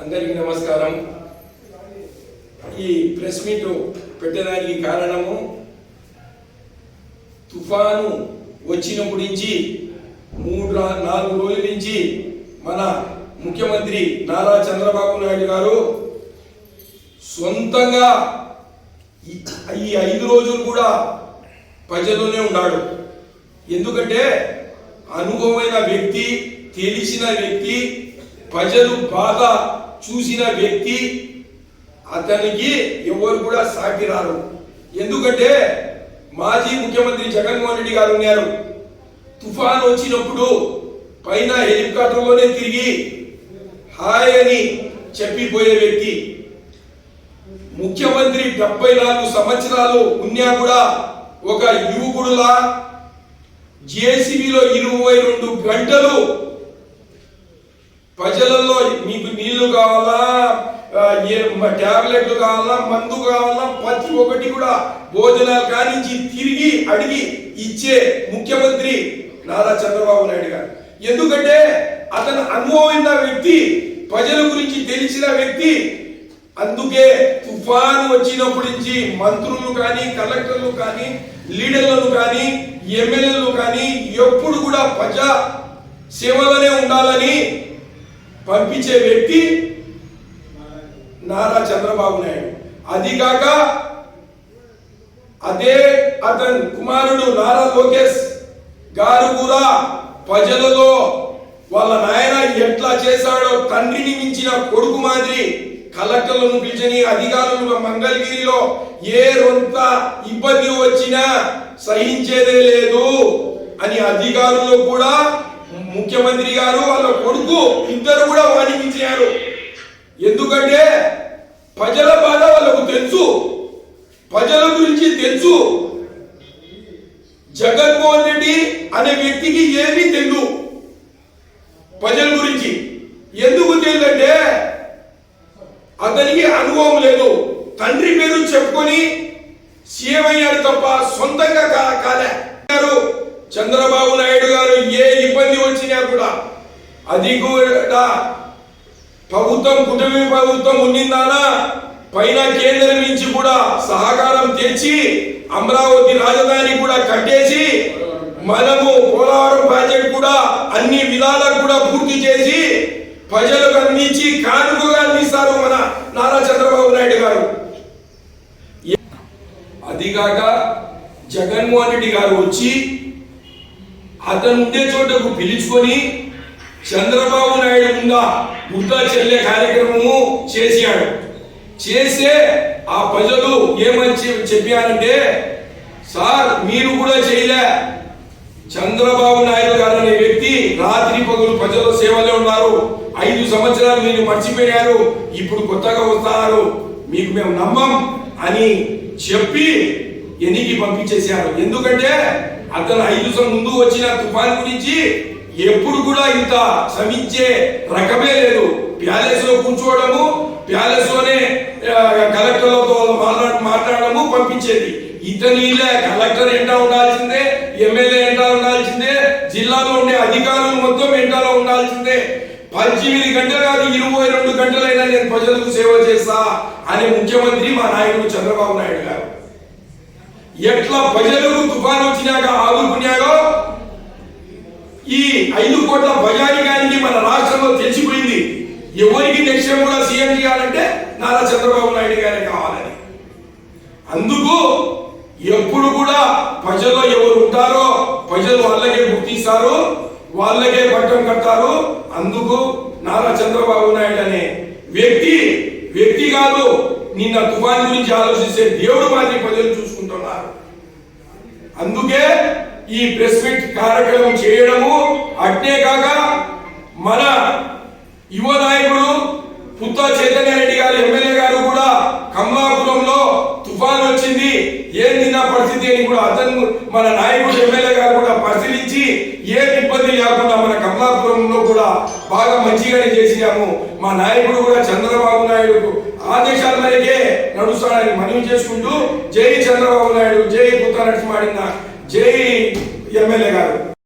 అందరికీ నమస్కారం. ఈ ప్రెస్ మీట్ పెట్టడానికి కారణము తుఫాను వచ్చినప్పటి నుంచి మూడు నాలుగు రోజుల నుంచి మన ముఖ్యమంత్రి నారా చంద్రబాబు నాయుడు గారు సొంతంగా ఈ- ఐదు రోజులు కూడా ప్రజలోనే ఉన్నాడు. ఎందుకంటే అనుభవమైన వ్యక్తి తెలిసిన వ్యక్తి ప్రజలు బాధ చూసిన వ్యక్తి అతనికి ఎవరు కూడా సాటి రారు ఎందుకంటే మాజీ ముఖ్యమంత్రి జగన్మోహన్ రెడ్డి గారు ఉన్నారు. తుఫాన్ వచ్చినప్పుడు పైన హెలికాప్టర్లోనే తిరిగి హాయ్ అని చెప్పిపోయే వ్యక్తి. ముఖ్యమంత్రి డెబ్బై నాలుగు సంవత్సరాలు ఉన్నా కూడా ఒక యువకుడులా జేసీబీలో ఇరవై రెండు గంటలు ప్రజలలో మీకు నీళ్ళు కావాలా? ఏ టాబ్లెట్లు కావాలా? మందు కావాలా? ప్రతి ఒక్కటి కూడా భోజనాలు కానించి తిరిగి అడిగి ఇచ్చే ముఖ్యమంత్రి నారా చంద్రబాబు నాయుడు గారు. ఎందుకంటే అతను అనుభవమైన వ్యక్తి ప్రజల గురించి తెలిసిన వ్యక్తి. అందుకే తుఫాను వచ్చినప్పటి నుంచి మంత్రులు కానీ కలెక్టర్లు కానీ లీడర్లను కానీ ఎమ్మెల్యేలు కానీ ఎప్పుడు కూడా ప్రజా సేవలోనే ఉండాలని పంపించే వ్యక్తి నారా చంద్రబాబు నాయుడు. అది కాక అదే అతని కుమారుడు నారా లోకేష్ గారు కూడా ప్రజలలో వాళ్ళ నాయన ఎట్లా చేశాడో తండ్రిని మించిన కొడుకు మాదిరి కలెక్టర్లను పిలిచని అధికారులు మంగళగిరిలో ఏ రొంత ఇబ్బంది వచ్చినా సహించేదే లేదు అని అధికారులు కూడా ముఖ్యమంత్రి గారు వాళ్ళ కొడుకు ఇద్దరు కూడా వాణించారు ఎందుకంటే ప్రజల బాధ వాళ్ళకు తెలుసు. ప్రజల గురించి తెలుసు. జగన్మోహన్ రెడ్డి అనే వ్యక్తికి ఏమీ తెలియదు ప్రజల గురించి ఎందుకు తెలియదంటే అతనికి అనుభవం లేదు. తండ్రి పేరు చెప్పుకొని సీఎం అయ్యాడు తప్ప సొంతంగా కా- కాలే. చంద్రబాబు నాయుడు గారు ఏ ఇబ్బంది వచ్చినా కూడా అది కూడా ప్రభుత్వం కుటుంబ ప్రభుత్వం ఉండిందానా పైన కేంద్రం నుంచి కూడా సహకారం తెచ్చి అమరావతి రాజధాని కూడా కట్టేసి మనము పోలవరం ప్రాజెక్ట్ కూడా అన్ని విధాలకు కూడా పూర్తి చేసి ప్రజలకు అందించి కానుకగా అందిస్తారు మన నారా చంద్రబాబు నాయుడు గారు. అదిగాక జగన్మోహన్ రెడ్డి గారు వచ్చి అతను ఉండే చోటకు పిలుచుకొని చంద్రబాబు నాయుడు ముందా ముద్దా చెల్లె కార్యక్రమము చేశాడు. చేస్తే ఆ ప్రజలు ఏమని చె- చెప్పారంటే సార్ మీరు కూడా చేయలే. చంద్రబాబు నాయుడు గారు అనే వ్యక్తి రాత్రి పగులు ప్రజల సేవలో ఉన్నారు. ఐదు సంవత్సరాలు మీరు మర్చిపోయారు ఇప్పుడు కొత్తగా వస్తున్నారు. మీకు మేము నమ్మం అని చెప్పి ఎనికి పంపించేశారు. ఎందుకంటే అతను ఐదు ముందు వచ్చిన తుఫాన్ గురించి ఎప్పుడు కూడా ఇంత శ్రమించే రకమే లేదు. ప్యాలెస్లో కూర్చోవడము ప్యాలెస్లోనే కలెక్టర్లతో మాట్లాడము మాట్లాడడము పంపించేది. ఇతని కలెక్టర్ ఎంటా ఉండాల్సిందే ఎమ్మెల్యే ఎంటా ఉండాల్సిందే జిల్లాలో ఉండే అధికారులు మొత్తం ఎంటాలో ఉండాల్సిందే. పద్దెనిమిది గంటలు కాదు ఇరవై రెండు గంటలైనా నేను ప్రజలకు సేవ చేస్తా అనే ముఖ్యమంత్రి మా నాయకుడు చంద్రబాబు నాయుడు గారు ఎట్లా ప్రజలకు తుఫాను వచ్చినాక ఆదుకున్నాడో ఈ ఐదు కోట్ల ప్రజానికానికి మన రాష్ట్రంలో తెలిసిపోయింది. ఎవరికి లక్ష్యం కూడా సీఎం చేయాలంటే నారా చంద్రబాబు నాయుడు గారే కావాలని. అందుకు ఎప్పుడు కూడా ప్రజలు ఎవరు ఉంటారో ప్రజలు వాళ్ళకే గుర్తిస్తారు వాళ్ళకే పట్టం కట్టారు అందుకు నారా చంద్రబాబు నాయుడు అనే వ్యక్తి వ్యక్తి కాదు నిన్న తుఫాన్ గురించి ఆలోచిస్తే దేవుడు మాదిరి ప్రజలు చూసుకుంటున్నారు. అందుకే ఈ ప్రెస్ మీట్ కార్యక్రమం చేయడము అట్నే కాక మన యువ నాయకుడు పుత్త చైతన్య రెడ్డి గారు ఎమ్మెల్యే గారు కూడా కమలాపురంలో తుఫాన్ వచ్చింది. ఏంది నా పరిస్థితి అని కూడా అతను మన నాయకుడు ఎమ్మెల్యే గారు కూడా పరిశీలించి ఏ ఇబ్బంది లేకుండా మన కమలాపురంలో కూడా బాగా మంచిగానే చేసినాము. మా నాయకుడు కూడా చంద్రబాబు నాయుడు ఆదేశాల మేరకే నడుస్తాడని మనవి చేసుకుంటూ జై చంద్రబాబు నాయుడు జై పుత్ర నరసింహాడిన జై ఎమ్మెల్యే గారు.